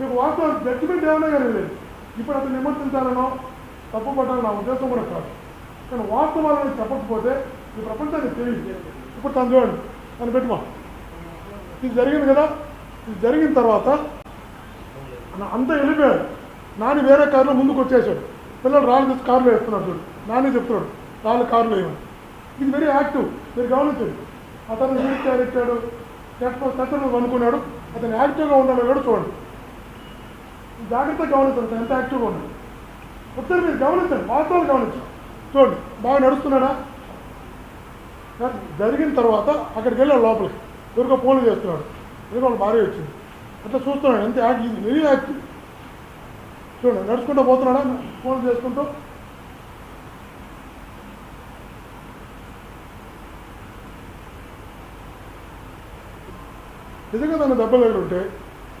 మీకు వాస్తవం జడ్జిమెంట్ ఏమైనా కానీ లేదు. ఇప్పుడు అతను విమర్శించాలనో తప్పు పట్టాలని నా ఉద్దేశం కూడా కాదు. కానీ వాస్తవాలను చెప్పకపోతే ఈ ప్రపంచానికి తెలియదు. ఇప్పుడు తను చూడండి. తను పెట్టుమా ఇది జరిగింది కదా? ఇది జరిగిన తర్వాత నా- అంతా వెళ్ళిపోయాడు. నాని వేరే కారులో ముందుకు వచ్చేసాడు. పిల్లలు రాళ్ళు తీసి కారులో వేస్తున్నాడు చూడు. నాని చెప్తున్నాడు రాళ్ళు కారులో వేయమని. ఇది వెరీ యాక్టివ్ మీరు గమనించండి. అతను వీడికి ఎక్కాడు కష్టం అనుకున్నాడు. అతను యాక్టివ్గా ఉన్నాడు కూడా చూడండి. జాగ్రత్తగా గమనించండి ఎంత యాక్టివ్గా ఉండదు ఒకసారి మీరు గమనించండి వాస్తవాలు గమనించండి. చూడండి బాగా నడుస్తున్నాడా? జరిగిన తర్వాత అక్కడికి వెళ్ళాడు లోపలికి. ఎవరికో ఫోన్లు చేస్తున్నాడు. ఎవరికో వాళ్ళ భార్య వచ్చింది. అట్లా చూస్తున్నాడు ఎంత యాక్టివ్ ఇది వెరీ యాక్టివ్ చూడండి నడుచుకుంటూ పోతున్నాడా? ఫోన్ చేసుకుంటూ. నిజంగా తన దెబ్బలు ఉంటే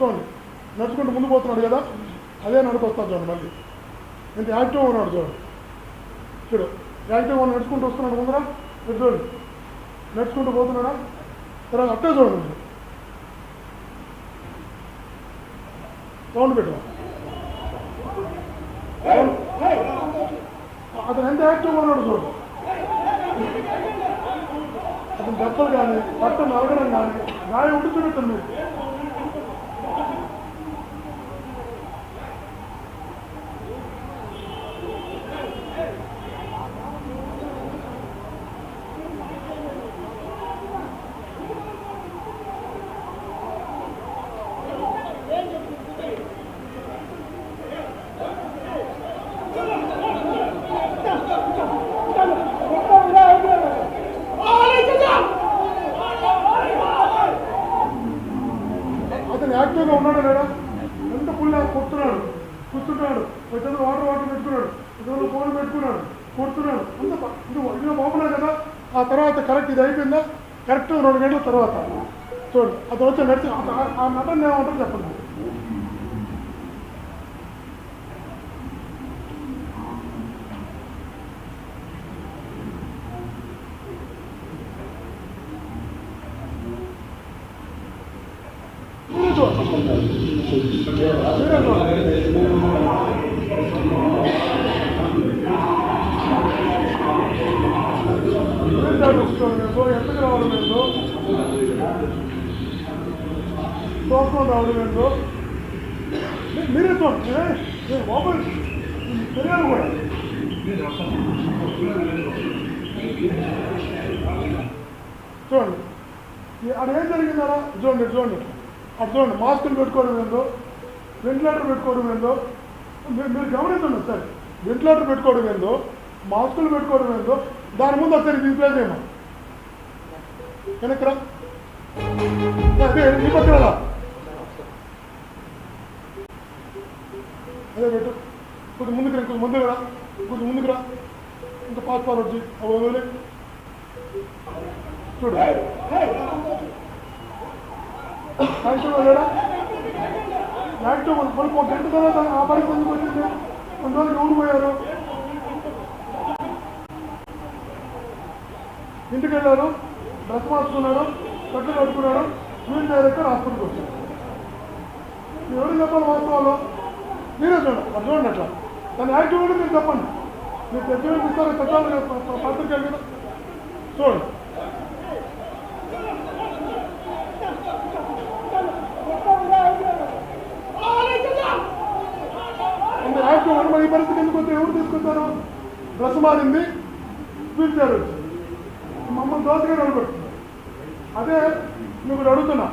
చూడండి. నడుచుకుంటూ ముందు పోతున్నాడు కదా? అదే నడుకొస్తాడు చూడండి మళ్ళీ. ఎంత యాక్టివ్గా ఉన్నాడు చూడండి. చూడు యాక్టివ్ ఉన్నాడు, నడుచుకుంటూ వస్తున్నాడు ముందర. ఇటు చూడండి. నడుచుకుంటూ పోతున్నాడా? తర్వాత అట్టే చూడండి సౌండ్ పెట్టు. అతను ఎంత యాక్టివ్గా ఉన్నాడు చూడు. దెబ్బలు కానీ పట్ట నరగడం కానీ గాయం ఉండి చూపెట్టాను మీరు అతను యాక్టివ్గా ఉన్నాడు లేడా ఎంత పుల్ల కొడుతున్నాడు. కూర్చుంటున్నాడు. వచ్చేది వాటర్ వాటర్ పెట్టుకున్నాడు. ఇతరులు ఫోన్ పెట్టుకున్నాడు. కొడుతున్నాడు. అంత బా- బాగున్నా కదా? ఆ తర్వాత కరెక్ట్ ఇది అయిపోయిందా? కరెక్ట్ రెండు గంటల తర్వాత. చూడండి అతను వచ్చి నడిచి ఆ- ఆ- ఆ నటన ఏమంటారు చెప్పండి. మీరే చూడండి మీరే చూడండి ఏం చదువుకోండి ఎంతకు రావడం ఏందో తోసుకొని రావడం ఏందో మీ- మీరే చూడండి ఏ- ఏ ఓపెన్ తెలియాలి కూడా చూడండి ఈ- అక్కడ ఏం జరిగిందా చూడండి చూడండి అటు చూడండి మాస్కులు పెట్టుకోవడం ఏందో వెంటిలేటర్ పెట్టుకోవడం ఏందో మీరు గమనించండి సార్ వెంటిలేటర్ పెట్టుకోవడం ఏందో మాస్కులు పెట్టుకోవడం ఏందో దాని ముందు ఒకసారి రీప్లేస్ ఏమో వెనక్రా అదే నీ పక్కన రా. అదే పెట్టు. కొంచెం ముందుకు రా కొంచెం ముందుకు రా కొంచెం ముందుకు రా. ఇంకా పాస్ ఫార్వర్డ్ చేయి. అవి చూడు. యాక్టివ్ లేడా యాక్టివ్ మనకు ఒక గంట తర్వాత ఆ పని ఎందుకు వచ్చింది కొన్ని రోజులు ఊడిపోయారు ఇంటికి వెళ్ళారు డ్రెస్ మార్చుకున్నాడు కట్లు కట్టుకున్నాడు వీల్ డైరెక్టర్ హాస్పిటల్కి వచ్చాడు ఎవరు చెప్పాలి వాస్తవాలు మీరే చూడండి అది చూడండి అట్లా దాని యాక్టివ్ మీరు చెప్పండి మీరు జడ్జిమెంట్ ఇస్తారో పెట్టాలి పత్రికలు చూడండి అంటే యాక్టివ్ ఉండి మరి ఈ పరిస్థితి ఎందుకు వస్తే ఎవరు తీసుకొచ్చారు డ్రెస్ మారింది వీల్ చైర్ వచ్చింది మమ్మల్ని దోసగా నిలబెడుతుంది అదే మీకు అడుగుతున్నా.